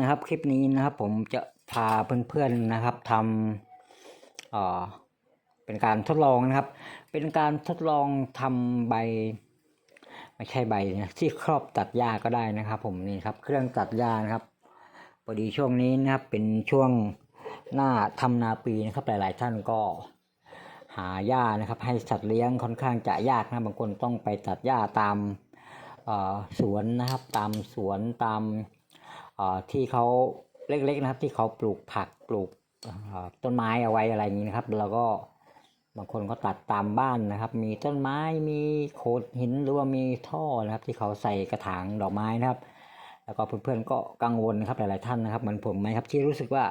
นะครับคลิปนี้นะครับ ผมจะพาเพื่อนๆนะครับทำเอ่อเป็นการทดลองนะครับ เป็นการทดลองทำใบ ไม่ใช่ใบนะที่ครอบตัดหญ้าก็ได้นะครับ ผมนี่ครับ เครื่องตัดหญ้านะครับพอดีช่วงนี้นะครับ เป็นช่วงหน้าทำนาปีนะครับ หลาย ๆ ท่านก็หาหญ้านะครับ ให้สัตว์เลี้ยงค่อนข้างจะยากนะบางคนต้องไปตัดหญ้าตามสวนนะครับ ตามสวนตาม ที่เขาเล็กๆนะครับ ที่เขาปลูกผักปลูกต้นไม้เอาไว้อะไรอย่างนี้นะครับ แล้วก็บางคนก็ตัดตามบ้านนะครับ มีต้นไม้มีโขดหินหรือว่ามีท่อนะครับ ที่เขาใส่กระถางดอกไม้นะครับ แล้วก็เพื่อนๆก็กังวลนะครับหลายๆท่านนะครับเหมือนผมไหมครับที่รู้สึกว่า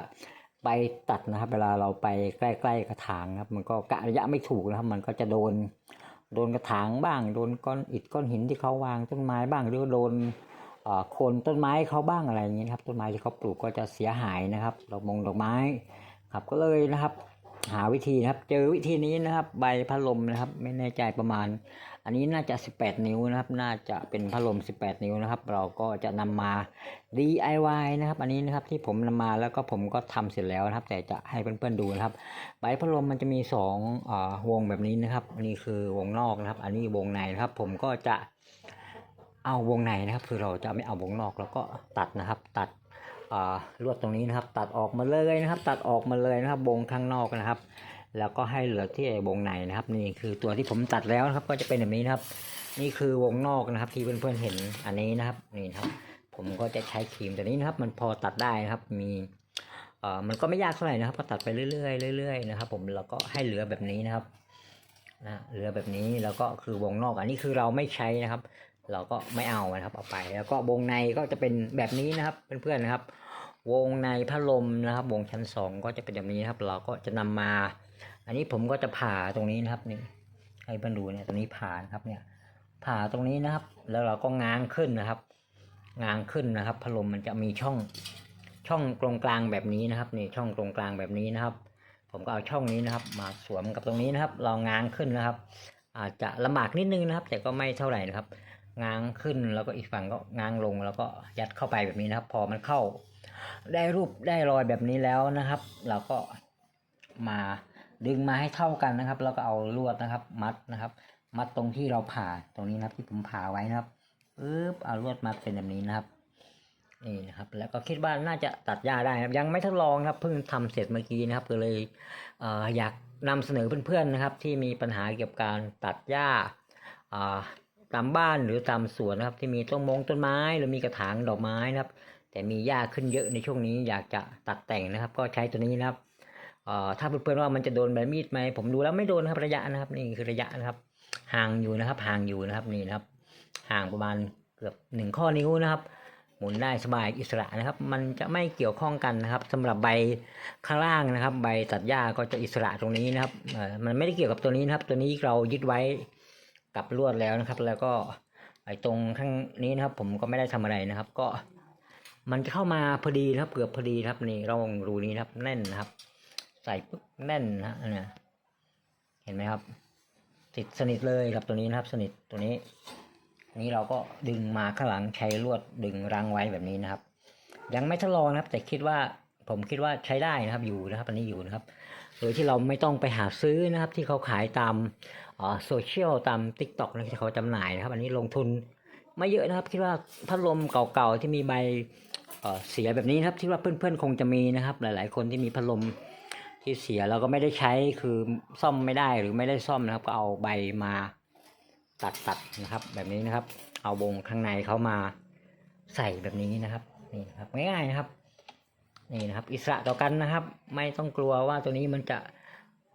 ไปตัดนะครับ เวลาเราไปใกล้ ๆ กระถางครับ มันก็กะระยะไม่ถูกนะครับ มันก็จะโดน โดนกระถางบ้าง โดนก้อนอิฐก้อนหินที่เขาวางต้นไม้บ้างหรือโดน โคนต้นไม้เขาบ้างอะไรอย่างนี้นะครับ ต้นไม้ที่เขาปลูกก็จะเสียหายนะครับดอกมงดอกไม้ครับก็เลยนะครับ หาวิธีนะครับ เจอวิธีนี้นะครับ ใบพัดลมนะครับ ไม่แน่ใจประมาณ อันนี้น่าจะ 18 นิ้วนะครับ น่าจะเป็นพัดลม 18 นิ้วนะครับ เราก็จะนำมา DIY นะครับ อันนี้นะครับที่ผมนำมาแล้วก็ผมก็ทำเสร็จแล้วนะครับ แต่จะให้เพื่อนๆดูนะครับ ใบพัดลมมันจะมีสองเอ่อวงแบบนี้นะครับ อันนี้คือวงนอกนะครับ อันนี้วงในนะครับ ผมก็จะ เอาวงในนะครับ คือเราจะไม่เอาวงนอกแล้วก็ตัดนะครับ ตัดลวดตรงนี้นะครับ ตัดออกมาเลยนะครับ ตัดออกมาเลยนะครับ วงข้างนอกนะครับ แล้วก็ให้เหลือที่วงในนะครับ นี่คือตัวที่ผมตัดแล้วนะครับ ก็จะเป็นแบบนี้นะครับ นี่คือวงนอกนะครับ ที่เพื่อนๆเห็นอันนี้นะครับนี่ครับ ผมก็จะใช้ครีมตัวนี้นะครับ มันพอตัดได้นะครับ มีเอ่อมันก็ไม่ยากเท่าไหร่นะครับ ก็ตัดไปเรื่อยๆเรื่อยๆนะครับ ผมแล้วก็ให้เหลือแบบนี้นะครับนะเหลือแบบนี้แล้วก็คือวงนอกอันนี้คือเราไม่ใช้นะครับ เราก็ไม่เอานะครับเอาไป แล้วก็วงในก็จะเป็นแบบนี้นะครับเพื่อนๆนะครับ วงในพัดลมนะครับ วงชั้นสองก็จะเป็นแบบนี้นะครับ เราก็จะนำมา อันนี้ผมก็จะผ่าตรงนี้นะครับนี่ให้เพื่อนดูเนี่ยตรงนี้ผ่านะครับเนี่ย ผ่าตรงนี้นะครับ แล้วเราก็ง้างขึ้นนะครับ ง้างขึ้นนะครับ พัดลมมันจะมีช่องช่องตรงกลางแบบนี้นะครับนี่ช่องตรงกลางแบบนี้นะครับ ผมก็เอาช่องนี้นะครับ มาสวมกับตรงนี้นะครับ เราง้างขึ้นนะครับ อาจจะลำบากนิดนึงนะครับ แต่ก็ไม่เท่าไหร่นะครับ ง้างขึ้นแล้วก็อีกฝั่งก็ง้างลงแล้วก็ยัดเข้าไปแบบนี้นะครับ พอมันเข้า ได้รูปได้รอยแบบนี้แล้วนะครับ เราก็มาดึงมาให้เท่ากันนะครับ แล้วก็เอาลวดนะครับ มัดนะครับ มัดตรงที่เราผ่าตรงนี้นะครับที่ผมผ่าไว้นะครับปึ๊บเอาลวดมัดเป็นแบบนี้นะครับนี่นะครับแล้วก็คิดว่าน่าจะตัดหญ้าได้นะครับ ยังไม่ทดลองครับเพิ่งทำเสร็จเมื่อกี้นะครับ ก็เลยเอออยากนำเสนอเพื่อนๆนะครับ ที่มีปัญหาเกี่ยวกับการตัดหญ้าอ่า ตามบ้านหรือตามสวนนะครับ ที่มีต้นมงต้นไม้หรือมีกระถางดอกไม้นะครับ แต่มีหญ้าขึ้นเยอะในช่วงนี้อยากจะตัดแต่งนะครับ ก็ใช้ตัวนี้นะครับเอ่อถ้าเพื่อนๆว่ามันจะโดนใบมีดไหมผมดูแล้วไม่โดนครับระยะนะครับ นี่คือระยะนะครับ ห่างอยู่นะครับ ห่างอยู่นะครับนี่นะครับ ห่างประมาณเกือบหนึ่งข้อนิ้วนะครับ หมุนได้สบายอิสระนะครับ มันจะไม่เกี่ยวข้องกันนะครับสำหรับใบข้างล่างนะครับ ใบตัดหญ้าก็จะอิสระตรงนี้นะครับเออมันไม่ได้เกี่ยวกับตัวนี้นะครับ ตัวนี้เรายึดไว้ กับลวดแล้วนะครับ แล้วก็ไอ้ตรงข้างนี้นะครับ ผมก็ไม่ได้ทำอะไรนะครับ ก็มันจะเข้ามาพอดีนะครับ เกือบพอดีครับนี่ร่องรูนี้นะครับ แน่นนะครับ ใส่ปุ๊บแน่นนะเนี่ยเห็นไหมครับ ติดสนิทเลยกับตัวนี้นะครับ สนิทตัวนี้ นี้เราก็ดึงมาข้างหลังใช้ลวดดึงรังไว้แบบนี้นะครับ ยังไม่ทดลองนะครับ แต่คิดว่า ผมคิดว่าใช้ได้นะครับอยู่นะครับอันนี้อยู่นะครับ โดยที่เราไม่ต้องไปหาซื้อนะครับ ที่เขาขายตามโซเชียลตาม t ิ k t o k นะที่เขาจำหน่ายนะครับ อันนี้ลงทุนไม่เยอะนะครับ คิดว่าพัดลมเก่าๆที่มีใบเสียแบบนี้นะครับคิดว่าเพื่อนๆคงจะมีนะครับ หลาย ๆ คนที่มีพัดลมที่เสียแล้วก็ไม่ได้ใช้คือซ่อมไม่ได้หรือไม่ได้ซ่อมนะครับ ก็เอาใบมาตัดตัดๆนะครับ แบบนี้นะครับ เอาวงข้างในเขามาใส่แบบนี้นะครับนี่นะครับง่ายๆนะครับ นี่นะครับ อิสระต่อกันนะครับ ไม่ต้องกลัวว่าตัวนี้มันจะ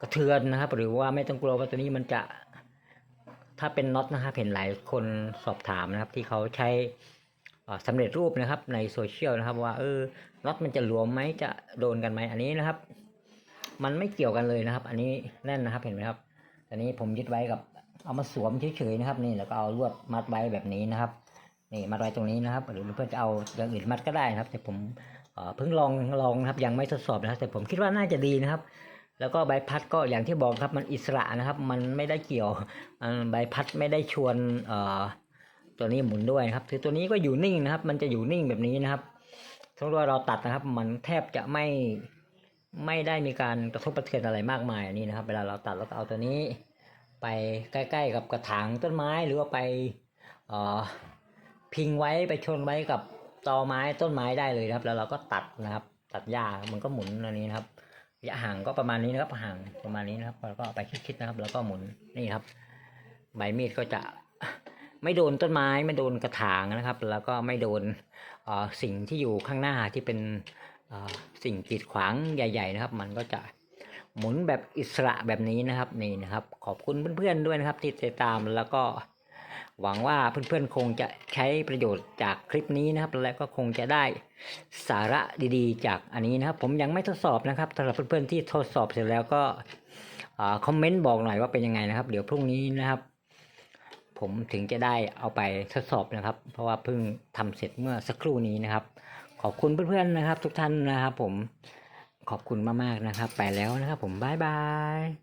กระเทือนนะครับ หรือว่าไม่ต้องกลัวว่าตัวนี้มันจะ ถ้าเป็นน็อตนะครับเห็นหลายคนสอบถามนะครับ ที่เขาใช้เอ่อสำเร็จรูปนะครับ ในโซเชียลนะครับ ว่าเออน็อตมันจะหลวมไหมจะโดนกันไหมอันนี้นะครับ มันไม่เกี่ยวกันเลยนะครับ อันนี้แน่นนะครับเห็นไหมครับอันนี้ผมยึดไว้กับเอามาสวมเฉยๆนะครับ นี่แล้วก็เอาลวดมัดไว้แบบนี้นะครับนี่มัดไว้ตรงนี้นะครับ หรือเพื่อนจะเอาอย่างอื่นมัดก็ได้นะครับ แต่ผม เอ่อเพิ่งลองลองนะครับยังไม่ทดสอบนะครับ แต่ผมคิดว่าน่าจะดีนะครับ แล้วก็ใบพัดก็อย่างที่บอกครับมันอิสระนะครับ มันไม่ได้เกี่ยวใบพัดไม่ได้ชวนตัวนี้หมุนด้วยครับคือตัวนี้ก็อยู่นิ่งนะครับ มันจะอยู่นิ่งแบบนี้นะครับสมมติว่าเราตัดนะครับ มันแทบจะไม่ไม่ได้มีการกระทบกระเทือนอะไรมากมายนนี้นะครับ เวลาเราตัดแล้วก็เอาตัวนี้ ไปใกล้ๆกับกระถางต้นไม้หรือว่าไปพิงไว้ไปชนไว้กับ ตอไม้ต้นไม้ได้เลยนะครับ แล้วเราก็ตัดนะครับ ตัดหญ้ามันก็หมุนอันนี้นะครับระยะห่างก็ประมาณนี้นะครับห่างประมาณนี้นะครับแล้วก็ไปคิดๆนะครับ แล้วก็หมุนนี่ครับ ใบมีดก็จะไม่โดนต้นไม้ไม่โดนกระถางนะครับ แล้วก็ไม่โดนสิ่งที่อยู่ข้างหน้าที่เป็นสิ่งกีดขวางใหญ่ ๆ นะครับ มันก็จะหมุนแบบอิสระแบบนี้นะครับนี่นะครับ ขอบคุณเพื่อนๆด้วยนะครับ ที่ติดตามแล้วก็ หวังว่าเพื่อนๆคงจะใช้ประโยชน์จากคลิปนี้นะครับ และก็คงจะได้สาระดีๆ จากอันนี้นะครับ ผมยังไม่ทดสอบนะครับสำหรับเพื่อนๆที่ทดสอบเสร็จแล้วก็คอมเมนต์บอกหน่อยว่าเป็นยังไงนะครับ เดี๋ยวพรุ่งนี้นะครับ ผมถึงจะได้เอาไปทดสอบนะครับ เพราะว่าเพิ่งทำเสร็จเมื่อสักครู่นี้นะครับ ขอบคุณเพื่อนๆนะครับ ทุกท่านนะครับ ผมขอบคุณมากๆนะครับ ไปแล้วนะครับ ผมบ๊ายบาย